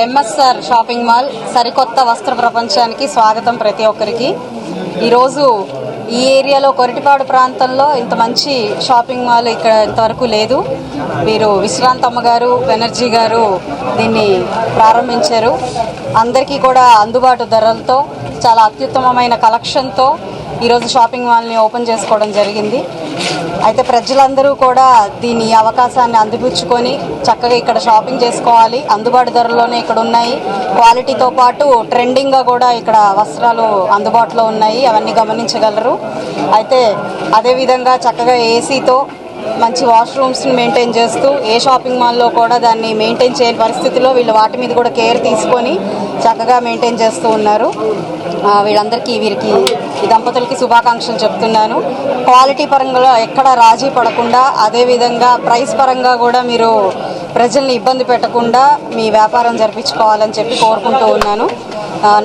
MSR shopping mall సరికొత్త వస్త్ర ప్రపంచానికి స్వాగతం ప్రతి ఒక్కరికి. ఈరోజు ఈ ఏరియాలో కొరటిపాడు ప్రాంతంలో ఇంత మంచి షాపింగ్ మాల్ ఇక్కడ ఇంతవరకు లేదు. వీరు విశ్రాంతమ్మ గారు బెనర్జీ గారు దీన్ని ప్రారంభించారు. అందరికీ కూడా అందుబాటు ధరలతో చాలా అత్యుత్తమమైన కలెక్షన్తో ఈరోజు షాపింగ్ మాల్ని ఓపెన్ చేసుకోవడం జరిగింది. అయితే ప్రజలందరూ కూడా దీని అవకాశాన్ని అందిపుచ్చుకొని చక్కగా ఇక్కడ షాపింగ్ చేసుకోవాలి. అందుబాటు ధరలోనే ఇక్కడ ఉన్నాయి. క్వాలిటీతో పాటు ట్రెండింగ్గా కూడా ఇక్కడ వస్త్రాలు అందుబాటులో ఉన్నాయి. అవన్నీ గమనించగలరు. అయితే అదేవిధంగా చక్కగా ఏసీతో మంచి వాష్రూమ్స్ని మెయింటైన్ చేస్తూ ఏ షాపింగ్ మాల్లో కూడా దాన్ని మెయింటైన్ చేయని పరిస్థితిలో వీళ్ళు వాటి మీద కూడా కేర్ తీసుకొని చక్కగా మెయింటైన్ చేస్తూ ఉన్నారు. వీళ్ళందరికీ వీరికి ఈ దంపతులకి శుభాకాంక్షలు చెప్తున్నాను. క్వాలిటీ పరంగా ఎక్కడ రాజీ పడకుండా అదేవిధంగా ప్రైస్ పరంగా కూడా మీరు ప్రజల్ని ఇబ్బంది పెట్టకుండా మీ వ్యాపారం జరిపించుకోవాలని చెప్పి కోరుకుంటూ ఉన్నాను.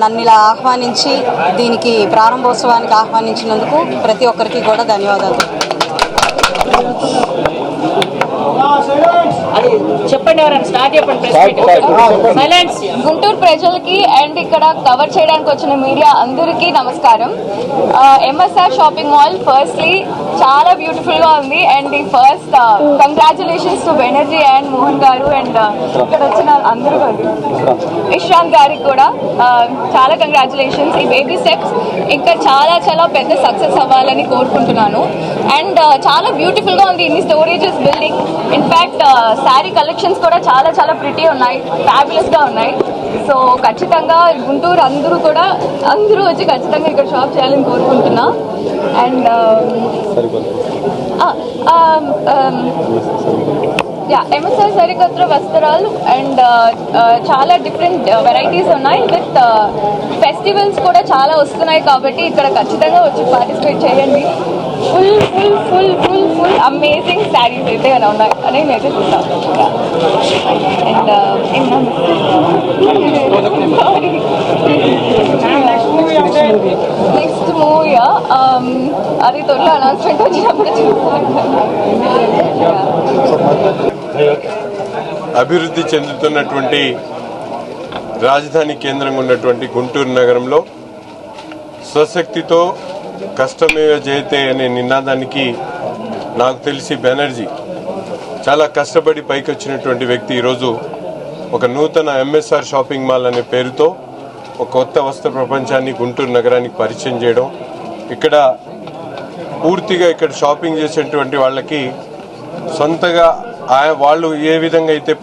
నన్ను ఇలా ఆహ్వానించి దీనికి ప్రారంభోత్సవానికి ఆహ్వానించినందుకు ప్రతి ఒక్కరికి కూడా ధన్యవాదాలు. అది చెప్పండి స్టార్ట్ చెప్పండి సైలెన్స్ గుంటూరు ప్రజలకి అండ్ ఇక్కడ కవర్ చేయడానికి వచ్చిన మీడియా అందరికీ నమస్కారం. ఎంఎస్ఆర్ షాపింగ్ మాల్ ఫస్ట్లీ చాలా బ్యూటిఫుల్గా ఉంది. అండ్ ఈ first congratulations to Banerjee and Mohan గారు అండ్ ఇక్కడ వచ్చిన అందరూ గారు. ఇషాంత్ గారికి కూడా చాలా కంగ్రాచులేషన్స్ ఈ బేబీ స్టెప్స్ ఇంకా చాలా చాలా పెద్ద సక్సెస్ అవ్వాలని కోరుకుంటున్నాను. అండ్ చాలా బ్యూటిఫుల్గా ఉంది. ఇన్ని storages building in fact sari collections కూడా చాలా చాలా ప్రిటీ ఉన్నాయి. ఫ్యాబులస్గా ఉన్నాయి. సో ఖచ్చితంగా గుంటూరు అందరూ కూడా అందరూ వచ్చి ఖచ్చితంగా ఇక్కడ షాప్ చేయాలని కోరుకుంటున్నా. అండ్ యా ఎంఎస్ఆర్ సరికొత్త వస్త్రాలు అండ్ చాలా డిఫరెంట్ వెరైటీస్ uh, ఉన్నాయి. విత్ ఫెస్టివల్స్ uh, కూడా చాలా వస్తున్నాయి కాబట్టి ఇక్కడ ఖచ్చితంగా వచ్చి పార్టిసిపేట్ చేయండి. Full full full full full amazing saris అయితే అలా ఉన్నాయి. అని నేనైతే చూస్తాను అండ్ నెక్స్ట్ మూవీ అది త్వరలో అనౌన్స్మెంట్ వచ్చినప్పుడు అభివృద్ధి చెందుతున్నటువంటి రాజధాని కేంద్రంగా ఉన్నటువంటి గుంటూరు నగరంలో స్వశక్తితో కష్టమేవ జయతే అనే నినాదానికి నాకు తెలిసి బెనర్జీ చాలా కష్టపడి పైకి వచ్చినటువంటి వ్యక్తి ఈరోజు ఒక నూతన ఎంఎస్ఆర్ షాపింగ్ మాల్ అనే పేరుతో ఒక కొత్త వస్త్ర ప్రపంచాన్ని గుంటూరు నగరానికి పరిచయం చేయడం ఇక్కడ పూర్తిగా ఇక్కడ షాపింగ్ చేసేటువంటి వాళ్ళకి సొంతగా ఆయా వాళ్ళు ఏ విధంగా అయితే